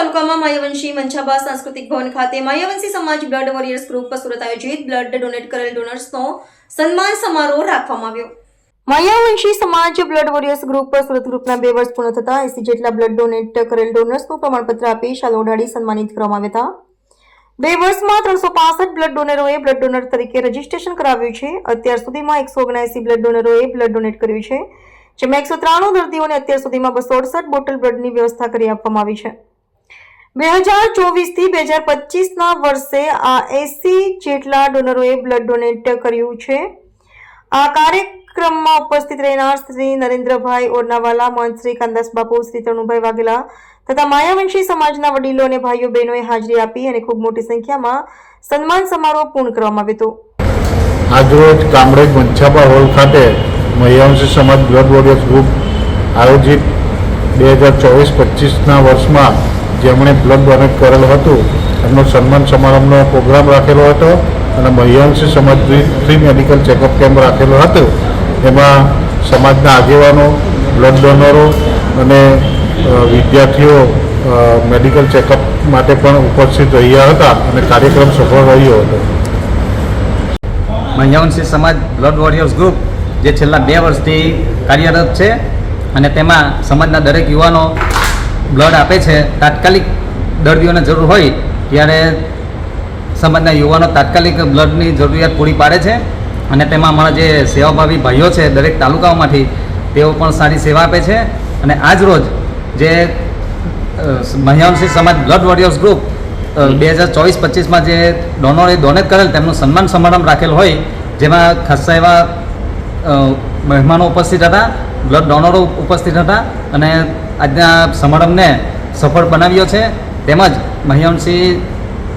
તાલુકામાં માયાવંશી મંછાબા સાંસ્કૃતિક ભવન ખાતે માયાવંશી સમાજ બ્લડ વોરિયર્સ ગ્રુપ સુરત આયોજિત બ્લડ ડોનેટ કરેલ ડોનર્સનો સન્માન સમારોહ રાખવામાં આવ્યો. માયાવંશી સમાજ બ્લડ વોરિયર્સ ગ્રુપ સુરત ગ્રુપના બે વર્ષ પૂર્ણ થતા એસી જેટલા બ્લડ ડોનેટ કરેલ ડોનર્સનું પ્રમાણપત્ર આપી શાલ ઓઢાડી સન્માનિત કરવામાં આવ્યા હતા. બે વર્ષમાં ત્રણસો પાસઠ બ્લડ ડોનરોએ બ્લડ ડોનર તરીકે રજીસ્ટ્રેશન કરાવ્યું છે. અત્યાર સુધીમાં એકસો ઓગણસી બ્લડ ડોનરોએ બ્લડ ડોનેટ કર્યું છે. જેમાં એકસો ત્રાણું દર્દીઓને અત્યાર સુધીમાં બસો અડસઠ બોટલ બ્લડની વ્યવસ્થા કરી આપવામાં આવી છે. બે હજાર ચોવીસથી બે હજાર પચીસના વર્ષે આ એસી જેટલા ડોનરોએ બ્લડ ડોનેટ કર્યું છે. આ કાર્યક્રમમાં ઉપસ્થિત રહેનાર શ્રી નરેન્દ્રભાઈ ઓરનાવાલા મહંત શ્રી કાંદાસ બાપુ શ્રી તણુભાઈ વાઘેલા તથા માયાવંશી સમાજના વડીલો અને ભાઈઓ બહેનોએ હાજરી આપી અને ખૂબ મોટી સંખ્યામાં સન્માન સમારોહ પૂર્ણ કરવામાં આવ્યો હતો. આજરોજ કામરેજ મંછાબા હોલ ખાતે મહિયાવંશી સમાજ બ્લડ વોરિયર્સ ગ્રુપ આયોજિત બે હજાર ચોવીસ પચીસના વર્ષમાં જેમણે બ્લડ ડોનેટ કરેલું હતું, એમનો સન્માન સમારંભનો પ્રોગ્રામ રાખેલો હતો અને મહિયાંશી સમાજ ફ્રી મેડિકલ ચેકઅપ કેમ્પ રાખેલો હતો. એમાં સમાજના આગેવાનો બ્લડ ડોનરો અને વિદ્યાર્થીઓ મેડિકલ ચેકઅપ માટે પણ ઉપસ્થિત રહ્યા હતા અને કાર્યક્રમ સફળ રહ્યો હતો. મહિયાવંશી સમાજ બ્લડ વોરિયર્સ ગ્રુપ જે છેલ્લા બે વર્ષથી કાર્યરત છે અને તેમાં સમાજના દરેક યુવાનો બ્લડ આપે છે તાત્કાલિક દર્દીઓને જરૂર હોય ત્યારે સમાજના યુવાનો તાત્કાલિક બ્લડની જરૂરિયાત પૂરી પાડે છે. અને તેમાં અમારા જે સેવાભાવી ભાઈઓ છે દરેક તાલુકાઓમાંથી તેઓ પણ સારી સેવા આપે છે. અને આજ રોજ જે મહ્યાંશી સમાજ બ્લડ વોરિયર્સ ગ્રુપ બે હજાર ચોવીસ પચીસમાં જે ડોનરે ડોનેટ કરેલ તેમનું સન્માન સમારંભ રાખેલ હોય જેમાં ખાસ્સા એવા મહેમાનો ઉપસ્થિત હતા. બ્લડ ડોનરો ઉપસ્થિત હતા અને આજના સમારંભને સફળ બનાવ્યો છે. તેમજ મહિયાવંશી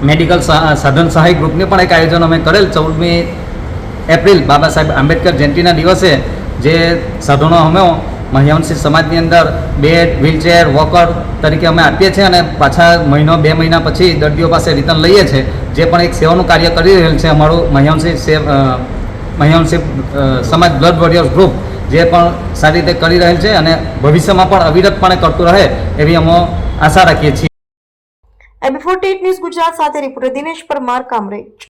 મેડિકલ સાધન સહાય ગ્રુપની પણ એક આયોજન અમે કરેલ ચૌદમી એપ્રિલ બાબા સાહેબ આંબેડકર જયંતિના દિવસે, જે સાધનો અમે મહિયાવંશી સમાજની અંદર બેડ, વ્હીલચેર, વોકર તરીકે અમે આપીએ છીએ અને પાછા મહિનો, બે મહિના પછી દર્દીઓ પાસે રિટર્ન લઈએ છીએ. જે પણ એક સેવાનું કાર્ય કરી રહેલ છે અમારું મહિયાવંશી સેવ મહિયાવંશી સમાજ બ્લડ વોરિયર્સ ગ્રુપ. જે પણ સારી રીતે કરી રહેલ છે અને ભવિષ્યમાં પણ અવિરતપણે કરતું રહે એવી અમે આશા રાખીએ છીએ. એબી ફોર્ટી ન્યૂઝ ગુજરાત સાથે રિપોર્ટર દિનેશ પરમાર કામરેજ.